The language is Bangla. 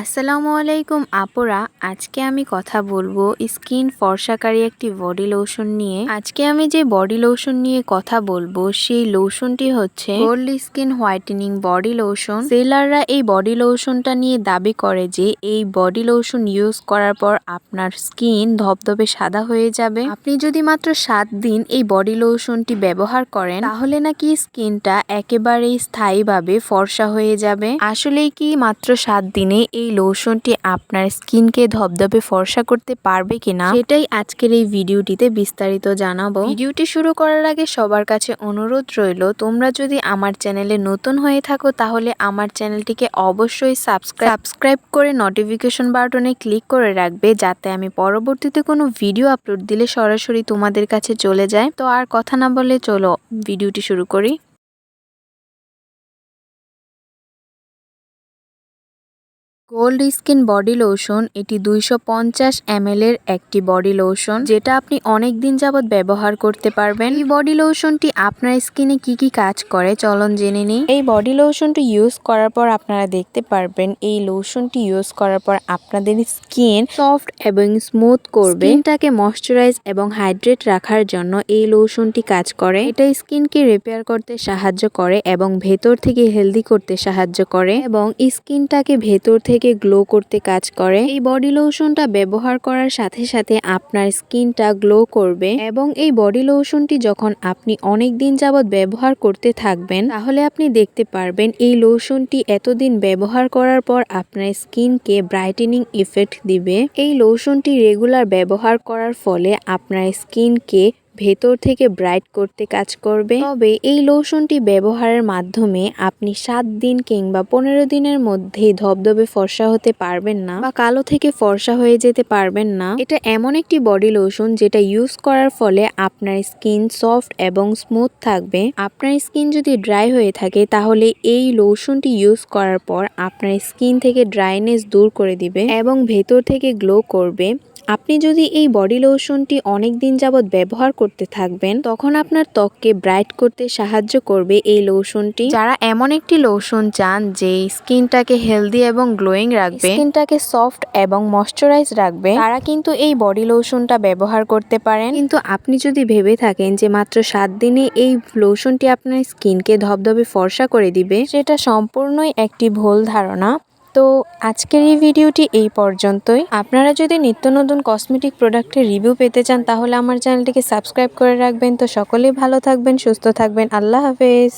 আসসালামু আলাইকুম, আপুরা। আজকে আমি কথা বলব স্কিন ফর্সাকারী একটি বডি লোশন নিয়ে। আজকে আমি যে বডি লোশন নিয়ে কথা বলব, সেই লোশনটি হচ্ছে gold skin whitening body lotion. সেলাররা এই বডি লোশনটা নিয়ে দাবি করে যে, এই বডি লোশন ইউজ করার পর আপনার স্কিন ধবধবে সাদা হয়ে যাবে। আপনি যদি মাত্র সাত দিন এই বডি লোশনটি ব্যবহার করেন, তাহলে নাকি স্কিনটা একেবারেই স্থায়ীভাবে ফর্সা হয়ে যাবে। আসলেই কি মাত্র সাত দিনে এই লোশনটি আপনার স্কিনকে ধবধবে, ফর্সা করতে পারবে কিনা, সেটাই আজকের এই ভিডিওটিতে বিস্তারিত জানাব। ভিডিওটি শুরু করার আগে সবার কাছে অনুরোধ রইল, তোমরা যদি আমার চ্যানেলে নতুন হয়ে থাকো, তাহলে আমার চ্যানেলটিকে অবশ্যই সাবস্ক্রাইব সাবস্ক্রাইব করে নোটিফিকেশন বাটনে ক্লিক করে রাখবে, যাতে আমি পরবর্তীতে কোনো ভিডিও আপলোড দিলে সরাসরি তোমাদের কাছে চলে যায়। তো আর কথা না বলে চলো, ভিডিওটি শুরু করি। গোল্ড স্কিন বডি লোশন এটি দুইশো পঞ্চাশ এর একটি বডি লোশন যেটা আপনি অনেক দিন যাবৎ ব্যবহার করতে পারবেন। এই বডি লোশনটি আপনার স্কিনে কি কি কাজ করে, চলন জেনে নিই। এই বডি লোশনটি ইউজ করার পর আপনারা দেখতে পারবেন, এই লোশনটি ইউজ করার পর আপনাদের স্কিন সফট এবং স্মুথ করবে। স্কিনটাকে ময়শ্চারাইজ এবং হাইড্রেট রাখার জন্য এই লোশনটি কাজ করে। এটা স্কিনকে রিপেয়ার করতে সাহায্য করে এবং ভেতর থেকে হেলদি করতে সাহায্য করে এবং স্কিনটাকে ভেতর থেকে থেকে গ্লো করতে কাজ করে। এই বডি লোশনটা ব্যবহার করার সাথে সাথে আপনার স্কিনটা গ্লো করবে এবং এই বডি লোশনটি যখন আপনি অনেক দিন যাবৎ ব্যবহার করতে থাকবেন, তাহলে আপনি দেখতে পারবেন এই লোশনটি এতদিন ব্যবহার করার পর আপনার স্কিনকে ব্রাইটেনিং ইফেক্ট দিবে। এই লোশনটি রেগুলার ব্যবহার করার ফলে আপনার স্কিনকে ভেতর থেকে ব্রাইট করতে কাজ করবে। তবে এই লোশনটি ব্যবহারের মাধ্যমে আপনি সাত দিন কিংবা পনেরো দিনের মধ্যে ধবধবে ফর্সা হতে পারবেন না বা কালো থেকে ফর্সা হয়ে যেতে পারবেন না। এটা এমন একটি বডি লোশন যেটা ইউজ করার ফলে আপনার স্কিন সফট এবং স্মুথ থাকবে। আপনার স্কিন যদি ড্রাই হয়ে থাকে, তাহলে এই লোশনটি ইউজ করার পর আপনার স্কিন থেকে ড্রাইনেস দূর করে দিবে এবং ভেতর থেকে গ্লো করবে। আপনি যদি এই বডি লোশনটি অনেক দিন যাবৎ ব্যবহার করতে থাকবেন তখন আপনার ত্বককে ব্রাইট করতে সাহায্য করবে এই লোশনটি। যারা এমন একটি লোশন চান যে স্কিনটাকে হেলদি এবং গ্লোয়িং রাখবে স্কিনটাকে সফট এবং ময়শ্চারাইজ রাখবে তারা কিন্তু এই বডি লোশনটা ব্যবহার করতে পারেন। কিন্তু আপনি যদি ভেবে থাকেন যে মাত্র সাত দিনে এই লোশনটি আপনার স্কিনকে ধবধবে ফর্সা করে দিবে সেটা সম্পূর্ণই একটি ভুল ধারণা। তো আজকের এই ভিডিওটি এই পর্যন্তই। আপনারা যদি নিত্য নতুন কসমেটিক প্রোডাক্টের রিভিউ পেতে চান, তাহলে আমার চ্যানেলটিকে সাবস্ক্রাইব করে রাখবেন। তো সকলেই ভালো থাকবেন, সুস্থ থাকবেন। আল্লাহ হাফেজ।